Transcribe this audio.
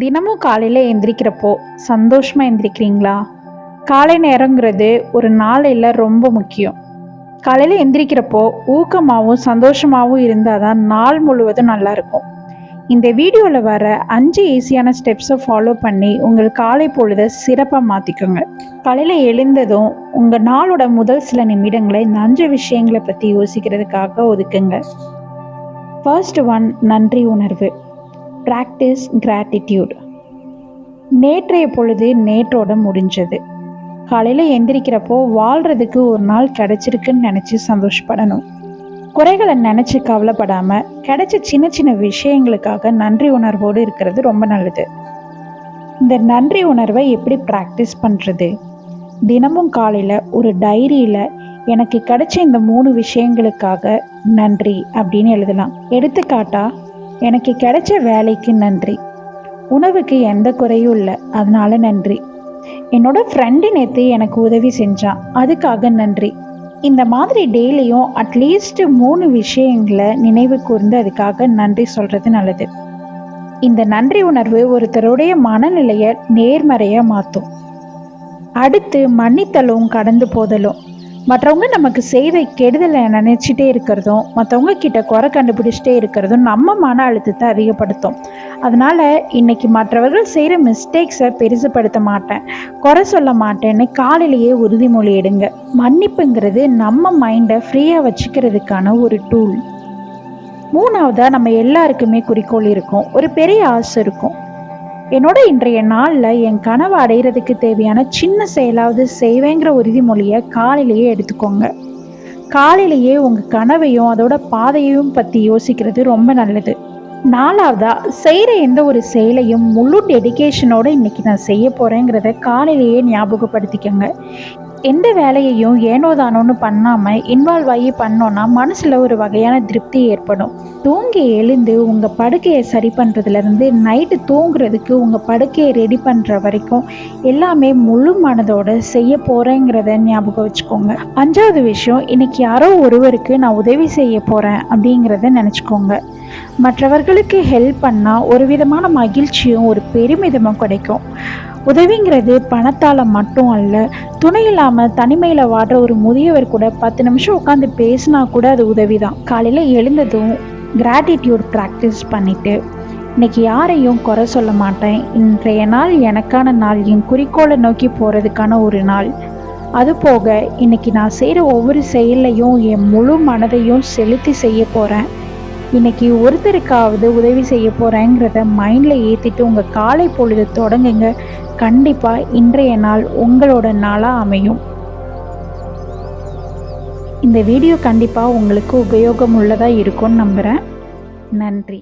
தினமும் காலையில் எந்திரிக்கிறப்போ சந்தோஷமாக எந்திரிக்கிறீங்களா? காலை நேரங்கிறது ஒரு நாளையில் ரொம்ப முக்கியம். காலையில் எந்திரிக்கிறப்போ ஊக்கமாகவும் சந்தோஷமாகவும் இருந்தால் தான் நாள் முழுவதும் நல்லாயிருக்கும் இந்த வீடியோவில் வர அஞ்சு ஈஸியான ஸ்டெப்ஸை ஃபாலோ பண்ணி உங்கள் காலை பொழுதை சிறப்பாக மாற்றிக்கோங்க காலையில் எழுந்ததும் உங்கள் நாளோட முதல் சில நிமிடங்களை இந்த அஞ்சு விஷயங்களை பற்றி யோசிக்கிறதுக்காக ஒதுக்குங்க. ஃபர்ஸ்ட் ஒன் நன்றி உணர்வு. ப்ராக்டிஸ் கிராட்டிடியூட் நேற்றைய பொழுது நேற்றோட முடிஞ்சது. காலையில் எந்திரிக்கிறப்போ வாழ்கிறதுக்கு ஒரு நாள் கிடச்சிருக்குன்னு நினச்சி சந்தோஷப்படணும். குறைகளை நினச்சி கவலைப்படாமல் கிடைச்ச சின்ன சின்ன விஷயங்களுக்காக நன்றி உணர்வோடு இருக்கிறது ரொம்ப நல்லது. இந்த நன்றி உணர்வை எப்படி ப்ராக்டிஸ் பண்ணுறது தினமும் காலையில் ஒரு டைரியில் எனக்கு கிடைச்ச இந்த மூணு விஷயங்களுக்காக நன்றி அப்படின்னு எழுதலாம். எடுத்துக்காட்டா எனக்கு கிடைச்ச வேலைக்கு நன்றி. உணவுக்கு எந்த குறையும் இல்லை. அதனால நன்றி. என்னோட ஃப்ரெண்டு நேற்று எனக்கு உதவி செஞ்சான் அதுக்காக நன்றி. இந்த மாதிரி டெய்லியும் அட்லீஸ்ட் மூணு விஷயங்களை நினைவு கூர்ந்து அதுக்காக நன்றி சொல்கிறது நல்லது. இந்த நன்றி உணர்வு ஒருத்தருடைய மனநிலையை நேர்மறையாக மாற்றும் அடுத்து மன்னித்தலும் கடந்து போதலும். மற்றவங்க நமக்கு செய்த கெடுதலை நினச்சிட்டே இருக்கிறதும் மற்றவங்க கிட்ட குறை கண்டுபிடிச்சிட்டே இருக்கிறதும் நம்ம மன அழுத்தத்தை அதிகப்படுத்தும். அதனால் இன்னைக்கு மற்றவர்கள் செய்கிற மிஸ்டேக்ஸை பெருசுப்படுத்த மாட்டேன். குறை சொல்ல மாட்டேன்னு காலையிலேயே உறுதிமொழி எடுங்க. மன்னிப்புங்கிறது நம்ம மைண்டை ஃப்ரீயாக வச்சுக்கிறதுக்கான ஒரு டூல் மூணாவதாக நம்ம எல்லாருக்குமே குறிக்கோள் இருக்கும். ஒரு பெரிய ஆசை இருக்கும். என்னோட இன்றைய நாளில் என் கனவை அடைகிறதுக்கு தேவையான சின்ன செயலாவது செய்வேங்கிற உறுதிமொழியை காலையிலேயே எடுத்துக்கோங்க. காலையிலேயே உங்கள் கனவையும் அதோட பாதையையும் பற்றி யோசிக்கிறது ரொம்ப நல்லது. நாலாவதா செய்கிற எந்த ஒரு செயலையும் முழு டெடிக்கேஷனோடு இன்றைக்கி நான் செய்ய போகிறேங்கிறத காலையிலேயே ஞாபகப்படுத்திக்கோங்க. எந்த வேலையையும் ஏனோ தானோன்னு பண்ணாமல் இன்வால்வ் ஆகி பண்ணோன்னா மனசில் ஒரு வகையான திருப்தி ஏற்படும். தூங்கி எழுந்து உங்கள் படுக்கையை சரி பண்ணுறதுலேருந்து நைட்டு தூங்குறதுக்கு உங்கள் படுக்கையை ரெடி பண்ணுற வரைக்கும் எல்லாமே முழு மனதோடு செய்ய போகிறேங்கிறத ஞாபகம் வச்சுக்கோங்க. அஞ்சாவது விஷயம் இன்னைக்கு யாரோ ஒருவருக்கு நான் உதவி செய்ய போகிறேன் அப்படிங்கிறத நினச்சிக்கோங்க. மற்றவர்களுக்கு ஹெல்ப் பண்ணால் ஒரு விதமான மகிழ்ச்சியும் ஒரு பெருமிதமும் கிடைக்கும். உதவிங்கிறது பணத்தால் மட்டும் அல்ல. துணை இல்லாமல் தனிமையில் வாடுற ஒரு முதியவர் கூட பத்து நிமிஷம் உட்காந்து பேசினா கூட அது உதவி தான் காலையில் எழுந்ததும் கிராட்டிடியூட் ப்ராக்டிஸ் பண்ணிவிட்டு இன்னைக்கு யாரையும் குறை சொல்ல மாட்டேன். இன்றைய நாள் எனக்கான நாள் என் குறிக்கோளை நோக்கி போகிறதுக்கான ஒரு நாள். அது போக இன்னைக்கு நான் செய்கிற ஒவ்வொரு செயலையும் என் முழு மனதையும் செலுத்தி செய்ய போகிறேன் இன்னைக்கு ஒருத்தருக்காவது உதவி செய்ய போகிறேங்கிறத மைண்டில் ஏற்றிட்டு உங்கள் காலை பொழுது தொடங்குங்க. கண்டிப்பாக இன்றைய நாள் உங்களோட நாளாக அமையும். இந்த வீடியோ கண்டிப்பாக உங்களுக்கு உபயோகம் உள்ளதாக இருக்கும்னு நம்புகிறேன் நன்றி.